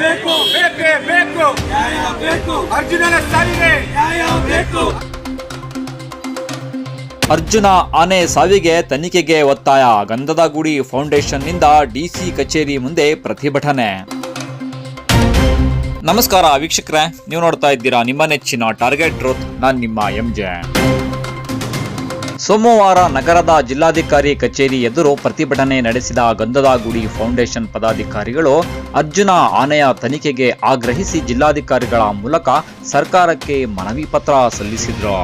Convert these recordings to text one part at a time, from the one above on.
ಬೇಕು, ಬೇಕೇ, ಬೇಕು. ಬೇಕು ಅರ್ಜುನನ ಸಾವಿಗೆ. ಬೇಕು ಅರ್ಜುನ ಆನೆ ಸಾವಿಗೆ ತನಿಖೆಗೆ ಒತ್ತಾಯ. ಗಂಧದಗುಡಿ ಫೌಂಡೇಶನ್ನಿಂದ ಡಿಸಿ ಕಚೇರಿ ಮುಂದೆ ಪ್ರತಿಭಟನೆ. ನಮಸ್ಕಾರ ವೀಕ್ಷಕರೇ, ನೀವು ನೋಡ್ತಾ ಇದ್ದೀರಾ ನಿಮ್ಮ ನೆಚ್ಚಿನ ಟಾರ್ಗೆಟ್ ರೋತ್ ನಾನು ನಿಮ್ಮ ಎಂಜೆ ಸೋಮವಾರ ನಗರದ ಜಿಲ್ಲಾಧಿಕಾರಿ ಕಚೇರಿ ಎದುರು ಪ್ರತಿಭಟನೆ ನಡೆಸಿದ ಗಂಧದಗುಡಿ ಫೌಂಡೇಶನ್ ಪದಾಧಿಕಾರಿಗಳು ಅರ್ಜುನ ಆನೆಯ ತನಿಖೆಗೆ ಆಗ್ರಹಿಸಿ ಜಿಲ್ಲಾಧಿಕಾರಿಗಳ ಮೂಲಕ ಸರ್ಕಾರಕ್ಕೆ ಮನವಿ ಪತ್ರ ಸಲ್ಲಿಸಿದ್ರು.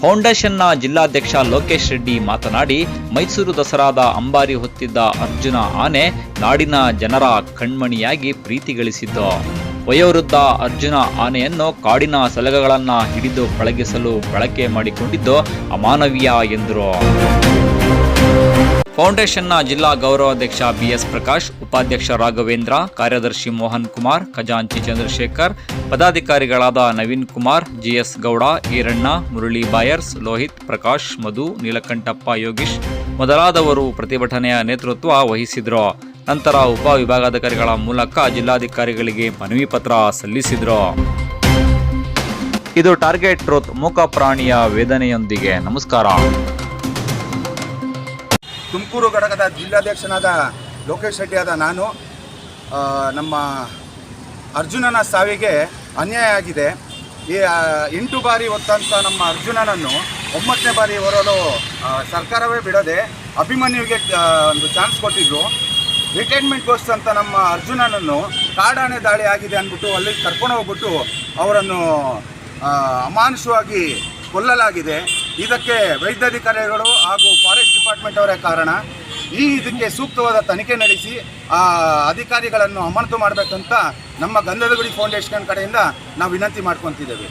ಫೌಂಡೇಶನ್ನ ಜಿಲ್ಲಾಧ್ಯಕ್ಷ ಲೋಕೇಶ್ ರೆಡ್ಡಿ ಮಾತನಾಡಿ, ಮೈಸೂರು ದಸರಾದ ಅಂಬಾರಿ ಹೊತ್ತಿದ್ದ ಅರ್ಜುನ ಆನೆ ನಾಡಿನ ಜನರ ಕಣ್ಮಣಿಯಾಗಿ ಪ್ರೀತಿ ಗಳಿಸಿದ್ದು ವಯೋವೃದ್ಧ ಅರ್ಜುನ ಆನೆಯನ್ನು ಕಾಡಿನ ಸಲಗಗಳನ್ನ ಹಿಡಿದು ಪಳಗಿಸಲು ಬಳಕೆ ಮಾಡಿಕೊಂಡಿದ್ದು ಅಮಾನವೀಯ ಎಂದರು. ಫೌಂಡೇಶನ್ನ ಜಿಲ್ಲಾ ಗೌರವಾಧ್ಯಕ್ಷ ಬಿಎಸ್ ಪ್ರಕಾಶ್, ಉಪಾಧ್ಯಕ್ಷ ರಾಘವೇಂದ್ರ, ಕಾರ್ಯದರ್ಶಿ ಮೋಹನ್ ಕುಮಾರ್, ಖಜಾಂಚಿ ಚಂದ್ರಶೇಖರ್, ಪದಾಧಿಕಾರಿಗಳಾದ ನವೀನ್ ಕುಮಾರ್, ಜಿಎಸ್ ಗೌಡ, ಈರಣ್ಣ, ಮುರಳಿ ಬಾಯರ್ಸ್, ಲೋಹಿತ್, ಪ್ರಕಾಶ್, ಮಧು, ನೀಲಕಂಠಪ್ಪ ಯೋಗೀಶ್ ಮೊದಲಾದವರು ಪ್ರತಿಭಟನೆಯ ನೇತೃತ್ವ ವಹಿಸಿದ್ರು. ನಂತರ ಉಪ ವಿಭಾಗಾಧಿಕಾರಿಗಳ ಮೂಲಕ ಜಿಲ್ಲಾಧಿಕಾರಿಗಳಿಗೆ ಮನವಿ ಪತ್ರ ಸಲ್ಲಿಸಿದರು. ಇದು ಟಾರ್ಗೆಟ್ ಮೂಕ ಪ್ರಾಣಿಯ ವೇದನೆಯೊಂದಿಗೆ. ನಮಸ್ಕಾರ. ತುಮಕೂರು ಘಟಕದ ಜಿಲ್ಲಾಧ್ಯಕ್ಷನಾದ ಲೋಕೇಶ್ ಶೆಟ್ಟಿಯಾದ ನಾನು ನಮ್ಮ ಅರ್ಜುನನ ಸಾವಿಗೆ ಅನ್ಯಾಯ ಆಗಿದೆ. ಈ ಎಂಟು ಬಾರಿ ಹೊತ್ತಂಥ ನಮ್ಮ ಅರ್ಜುನನನ್ನು ಒಂಬತ್ತನೇ ಬಾರಿ ಹೊರಲು ಸರ್ಕಾರವೇ ಬಿಡದೆ ಅಭಿಮನ್ಯುವಿಗೆ ಒಂದು ಚಾನ್ಸ್ ಕೊಟ್ಟಿದ್ರು. ರಿಟೈರ್ಮೆಂಟ್ಗೋಸ್ಕರ ಅಂತ ನಮ್ಮ ಅರ್ಜುನನನ್ನು ಕಾಡಾನೆ ದಾಳಿ ಆಗಿದೆ ಅಂದ್ಬಿಟ್ಟು ಅಲ್ಲಿ ಕರ್ಕೊಂಡು ಹೋಗ್ಬಿಟ್ಟು ಅವರನ್ನು ಅಮಾನುಷವಾಗಿ ಕೊಲ್ಲಲಾಗಿದೆ. ಇದಕ್ಕೆ ವೈದ್ಯಾಧಿಕಾರಿಗಳು ಹಾಗೂ ಫಾರೆಸ್ಟ್ ಡಿಪಾರ್ಟ್ಮೆಂಟ್ ಅವರೇ ಕಾರಣ. ಈ ಇದಕ್ಕೆ ಸೂಕ್ತವಾದ ತನಿಖೆ ನಡೆಸಿ, ಆ ಅಧಿಕಾರಿಗಳನ್ನು ಅಮಾನತು ಮಾಡಬೇಕಂತ ನಮ್ಮ ಗಂಧದಗುಡಿ ಫೌಂಡೇಶನ್ ಕಡೆಯಿಂದ ನಾವು ವಿನಂತಿ ಮಾಡ್ಕೊತಿದ್ದೇವೆ.